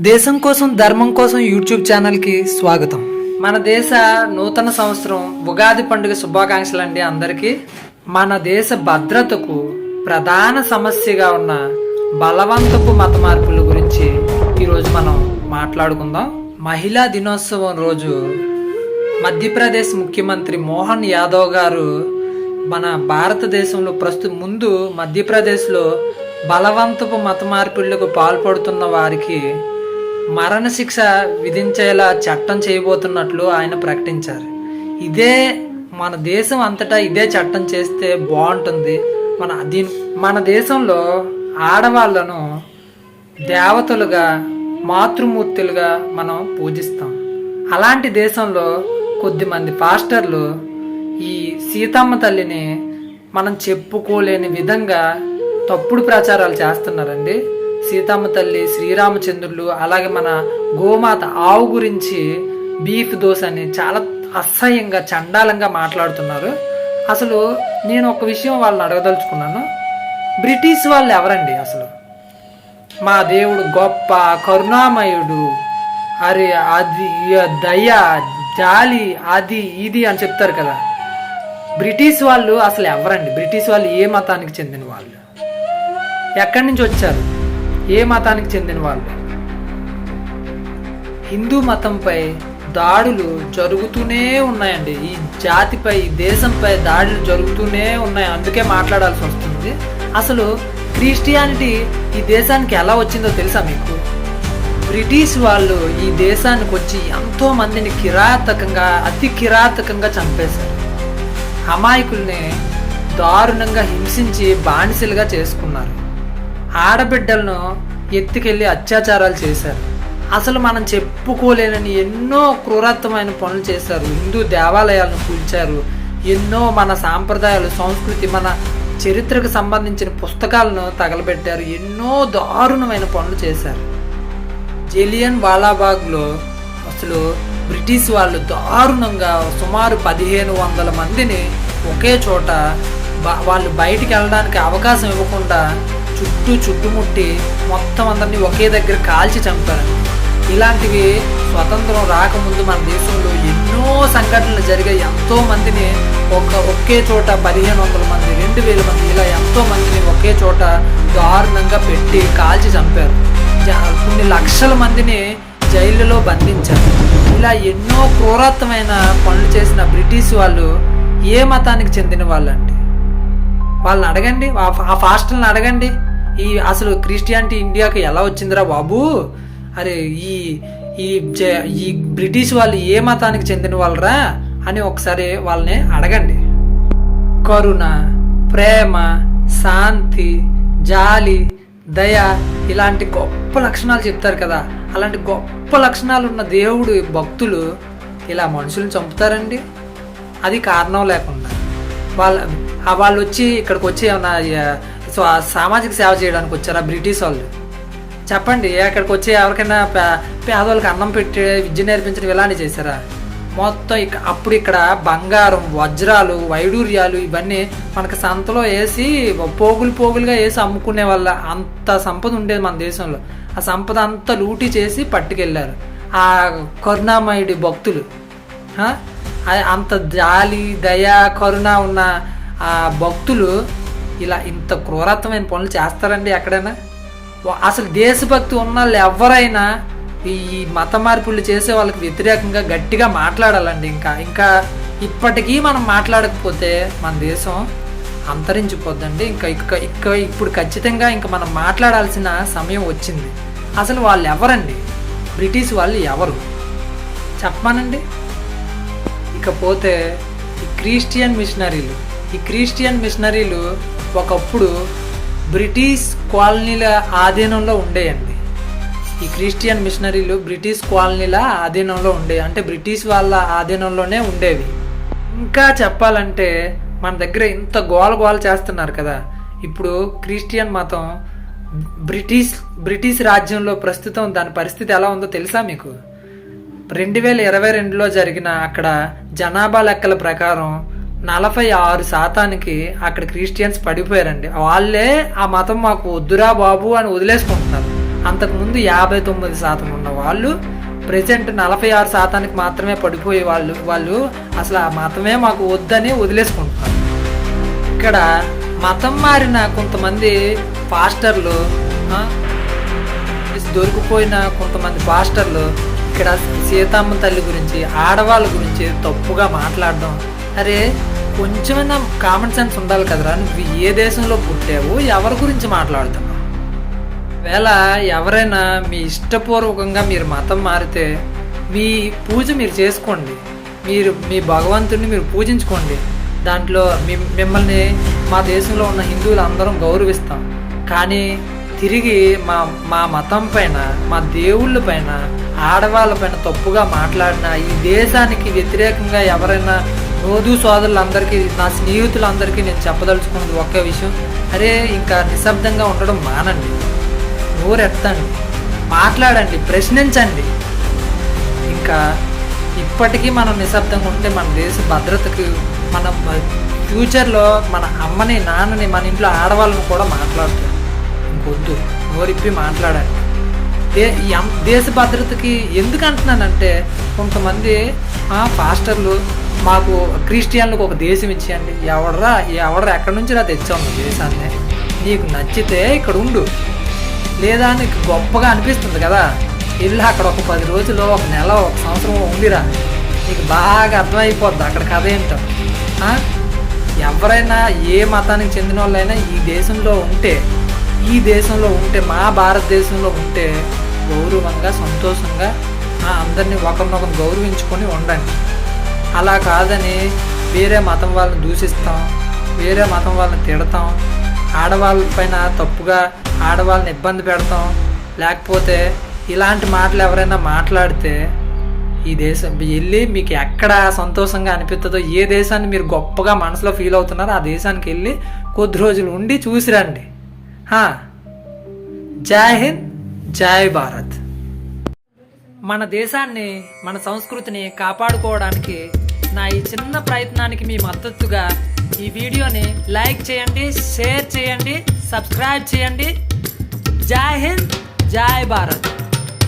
దేశం కోసం ధర్మం కోసం యూట్యూబ్ ఛానల్కి స్వాగతం. మన దేశ నూతన సంవత్సరం ఉగాది పండుగ శుభాకాంక్షలు అండి అందరికీ. మన దేశ భద్రతకు ప్రధాన సమస్యగా ఉన్న బలవంతపు మత మార్పుల గురించి ఈరోజు మనం మాట్లాడుకుందాం. మహిళా దినోత్సవం రోజు మధ్యప్రదేశ్ ముఖ్యమంత్రి మోహన్ యాదవ్ గారు మన భారతదేశంలో ప్రస్తుతం ముందు మధ్యప్రదేశ్లో బలవంతపు మత మార్పులకు పాల్పడుతున్న వారికి మరణశిక్ష విధించేలా చట్టం చేయబోతున్నట్లు ఆయన ప్రకటించారు. ఇదే మన దేశం అంతటా ఇదే చట్టం చేస్తే బాగుంటుంది. మన దీని మన దేశంలో ఆడవాళ్ళను దేవతలుగా మాతృమూర్తులుగా మనం పూజిస్తాం. అలాంటి దేశంలో కొద్దిమంది పాస్టర్లు ఈ సీతమ్మ తల్లిని మనం చెప్పుకోలేని విధంగా తప్పుడు ప్రచారాలు చేస్తున్నారండి. సీతమ్మ తల్లి శ్రీరామచంద్రులు అలాగే మన గోమాత ఆవు గురించి బీఫ్ దోశ అని చాలా అసహ్యంగా చండాలంగా మాట్లాడుతున్నారు. అసలు నేను ఒక విషయం వాళ్ళని అడగదలుచుకున్నాను. బ్రిటిష్ వాళ్ళు ఎవరండి అసలు? మా దేవుడు గొప్ప కరుణామయుడు. అరే అది దయ జాలి అది ఇది అని చెప్తారు కదా. బ్రిటిష్ వాళ్ళు అసలు ఎవరండి? బ్రిటిష్ వాళ్ళు ఏ మతానికి చెందిన వాళ్ళు? ఎక్కడి నుంచి వచ్చారు? ఏ మతానికి చెందిన వాళ్ళు? హిందూ మతంపై దాడులు జరుగుతూనే ఉన్నాయండి. ఈ జాతిపై ఈ దేశంపై దాడులు జరుగుతూనే ఉన్నాయి. అందుకే మాట్లాడాల్సి వస్తుంది. అసలు క్రిస్టియానిటీ ఈ దేశానికి ఎలా వచ్చిందో తెలుసా మీకు? బ్రిటిష్ వాళ్ళు ఈ దేశానికి వచ్చి ఎంతో మందిని కిరాతకంగా అతి కిరాతకంగా చంపేశారు. అమాయకుల్ని దారుణంగా హింసించి బానిసలుగా చేసుకున్నారు. ఆడబిడ్డలను ఎత్తుకెళ్ళి అత్యాచారాలు చేశారు. అసలు మనం చెప్పుకోలేనని ఎన్నో క్రూరత్వమైన పనులు చేశారు. హిందూ దేవాలయాలను కూల్చారు. ఎన్నో మన సాంప్రదాయాలు సంస్కృతి మన చరిత్రకు సంబంధించిన పుస్తకాలను తగలబెట్టారు. ఎన్నో దారుణమైన పనులు చేశారు. జలియన్ వాలాబాగ్లో అసలు బ్రిటిష్ వాళ్ళు దారుణంగా సుమారు పదిహేను వందల మందిని ఒకే చోట వాళ్ళు బయటికి వెళ్ళడానికి అవకాశం ఇవ్వకుండా చుట్టూ చుట్టుముట్టి మొత్తం అందరినీ ఒకే దగ్గర కాల్చి చంపారు. ఇలాంటివి స్వతంత్రం రాకముందు మన దేశంలో ఎన్నో సంఘటనలు జరిగాయి. ఎంతో మందిని ఒక ఒకే చోట పదిహేను వందల మంది రెండు వేల మంది ఇలా ఎంతో మందిని ఒకే చోట దారుణంగా పెట్టి కాల్చి చంపారు. జ- కొన్ని లక్షల మందిని జైళ్ళలో బంధించారు. ఇలా ఎన్నో క్రూరత్వమైన పనులు చేసిన బ్రిటిష్ వాళ్ళు ఏ మతానికి చెందిన వాళ్ళండి? వాళ్ళని అడగండి ఆ- ఆ ఫాస్టల్ని అడగండి. ఈ అసలు క్రిస్టియానిటీ ఇండియాకి ఎలా వచ్చిందిరా బాబు? అరే ఈ ఈ జ- ఈ బ్రిటిష్ వాళ్ళు ఏ మతానికి చెందిన వాళ్ళరా అని ఒకసారి వాళ్ళని అడగండి. కరుణ ప్రేమ శాంతి జాలి దయ ఇలాంటి గొప్ప లక్షణాలు చెప్తారు కదా. అలాంటి గొప్ప లక్షణాలు ఉన్న దేవుడు భక్తులు ఇలా మనుషులను చంపుతారండి. అది కారణం లేకుండా. వాళ్ళ వాళ్ళు వచ్చి ఇక్కడికి వచ్చి ఏమైనా సో ఆ, సామాజిక సేవ చేయడానికి వచ్చారా బ్రిటిష్ వాళ్ళు? చెప్పండి అక్కడికి వచ్చి ఎవరికైనా పే- పేదవాళ్ళకి అన్నం పెట్టి విద్య నేర్పించడం ఇలాంటివి చేశారా? మొత్తం ఇక అప్పుడు ఇక్కడ బంగారం వజ్రాలు వైడూర్యాలు ఇవన్నీ మనకు సంతలో వేసి పోగులు పోగులుగా వేసి అమ్ముకునే వాళ్ళ అంత సంపద ఉండేది మన దేశంలో. ఆ సంపద అంతా లూటీ చేసి పట్టుకెళ్ళారు. ఆ కరుణామయుడి భక్తులు. అంత జాలి దయ కరుణ ఉన్న ఆ భక్తులు ఇలా ఇంత క్రూరత్వమైన పనులు చేస్తారండి ఎక్కడైనా? అసలు దేశభక్తి ఉన్న వాళ్ళు ఎవరైనా ఈ మత మార్పులు చేసే వాళ్ళకి వ్యతిరేకంగా గట్టిగా మాట్లాడాలండి ఇంకా. ఇంకా ఇప్పటికీ మనం మాట్లాడకపోతే మన దేశం అంతరించిపోద్దండి. ఇంకా ఇక ఇక ఇప్పుడు ఖచ్చితంగా ఇంకా మనం మాట్లాడాల్సిన సమయం వచ్చింది. అసలు వాళ్ళు ఎవరండి? బ్రిటిష్ వాళ్ళు ఎవరు? చెప్పమానండి. ఇకపోతే ఈ క్రిస్టియన్ మిషనరీలు ఈ క్రిస్టియన్ మిషనరీలు ఒకప్పుడు బ్రిటిష్ కాలనీల ఆధీనంలో ఉండేయండి. ఈ క్రిస్టియన్ మిషనరీలు బ్రిటిష్ కాలనీల ఆధీనంలో ఉండేవి. అంటే బ్రిటిష్ వాళ్ళ ఆధీనంలోనే ఉండేవి. ఇంకా చెప్పాలంటే మన దగ్గర ఇంత గోల గోల చేస్తున్నారు కదా. ఇప్పుడు క్రిస్టియన్ మతం బ్రిటిష్ బ్రిటిష్ రాజ్యంలో ప్రస్తుతం దాని పరిస్థితి ఎలా ఉందో తెలుసా మీకు? రెండు వేల ఇరవై రెండులో జరిగిన అక్కడ జనాభా లెక్కల ప్రకారం నలభై ఆరు శాతానికి అక్కడ క్రిస్టియన్స్ పడిపోయారండి. వాళ్ళే ఆ మతం మాకు వద్దురా బాబు అని వదిలేసుకుంటున్నారు. అంతకుముందు యాభై తొమ్మిది శాతం ఉన్న వాళ్ళు ప్రజెంట్ నలభై ఆరు శాతానికి మాత్రమే పడిపోయే వాళ్ళు వాళ్ళు అసలు ఆ మతమే మాకు వద్దని వదిలేసుకుంటున్నారు. ఇక్కడ మతం మారిన కొంతమంది పాస్టర్లు దొరికిపోయిన కొంతమంది పాస్టర్లు ఇక్కడ సీతమ్మ తల్లి గురించి ఆడవాళ్ళ గురించి తప్పుగా మాట్లాడడం అరే కొంచెమైనా కామన్ సెన్స్ ఉండాలి కదరా. నువ్వు ఏ దేశంలో పుట్టావు ఎవరి గురించి మాట్లాడుతున్నావు? వేళ ఎవరైనా మీ ఇష్టపూర్వకంగా మీరు మతం మారితే మీ పూజ మీరు చేసుకోండి. మీరు మీ భగవంతుడిని మీరు పూజించుకోండి. దాంట్లో మీ మిమ్మల్ని మా దేశంలో ఉన్న హిందువులు అందరం గౌరవిస్తాం. కానీ తిరిగి మా మా మతం పైన మా దేవుళ్ళ పైన ఆడవాళ్ళ పైన తప్పుగా మాట్లాడిన ఈ దేశానికి వ్యతిరేకంగా ఎవరైనా రోజు సోదరులందరికీ నా స్నేహితులందరికీ నేను చెప్పదలుచుకున్నది ఒకే విషయం. అరే ఇంకా నిశ్శబ్దంగా ఉండడం మానండి. నోరెత్తండి. మాట్లాడండి. ప్రశ్నించండి. ఇంకా ఇప్పటికీ మనం నిశ్శబ్దంగా ఉంటే మన దేశ భద్రతకు మన ఫ్యూచర్లో మన అమ్మని నాన్నని మన ఇంట్లో ఆడవాళ్ళని కూడా మాట్లాడుతాం ఇంకొద్దు. నోరిప్పి మాట్లాడండి. దే ఈ దేశ భద్రతకి ఎందుకు అంటున్నానంటే కొంతమంది ఆ, పాస్టర్లు మాకు క్రిస్టియన్లకు ఒక దేశం ఇచ్చేయండి. ఎవడరా ఎవడరా ఎక్కడి నుంచి రా తెచ్చాము దేశాన్ని? నీకు నచ్చితే ఇక్కడ ఉండు. లేదా నీకు గొప్పగా అనిపిస్తుంది కదా. వెళ్ళి అక్కడ ఒక పది రోజులు ఒక నెల ఒక సంవత్సరం ఉందిరా. నీకు బాగా అర్థమైపోద్ది అక్కడ కథ ఏంటో. ఎవరైనా ఏ మతానికి చెందిన వాళ్ళైనా ఈ దేశంలో ఉంటే ఈ దేశంలో ఉంటే మా భారతదేశంలో ఉంటే గౌరవంగా సంతోషంగా ఆ, అందరినీ ఒకరినొకరు గౌరవించుకొని ఉండండి. అలా కాదని వేరే మతం వాళ్ళని దూషిస్తాం వేరే మతం వాళ్ళని తిడతాం ఆడవాళ్ళ పైన తప్పుగా ఆడవాళ్ళని ఇబ్బంది పెడతాం. లేకపోతే ఇలాంటి మాటలు ఎవరైనా మాట్లాడితే ఈ దేశం వెళ్ళి మీకు ఎక్కడ సంతోషంగా అనిపిస్తుందో ఏ దేశాన్ని మీరు గొప్పగా మనసులో ఫీల్ అవుతున్నారో ఆ దేశానికి వెళ్ళి కొద్ది రోజులు ఉండి చూసిరండి. హా. జై హింద్ జై భారత్ మన దేశాన్ని మన సంస్కృతిని కాపాడుకోవడానికి నా ఈ చిన్న ప్రయత్నానికి మీ మద్దతుగా ఈ వీడియోని లైక్ చేయండి షేర్ చేయండి సబ్స్క్రైబ్ చేయండి జై హింద్ జై భారత్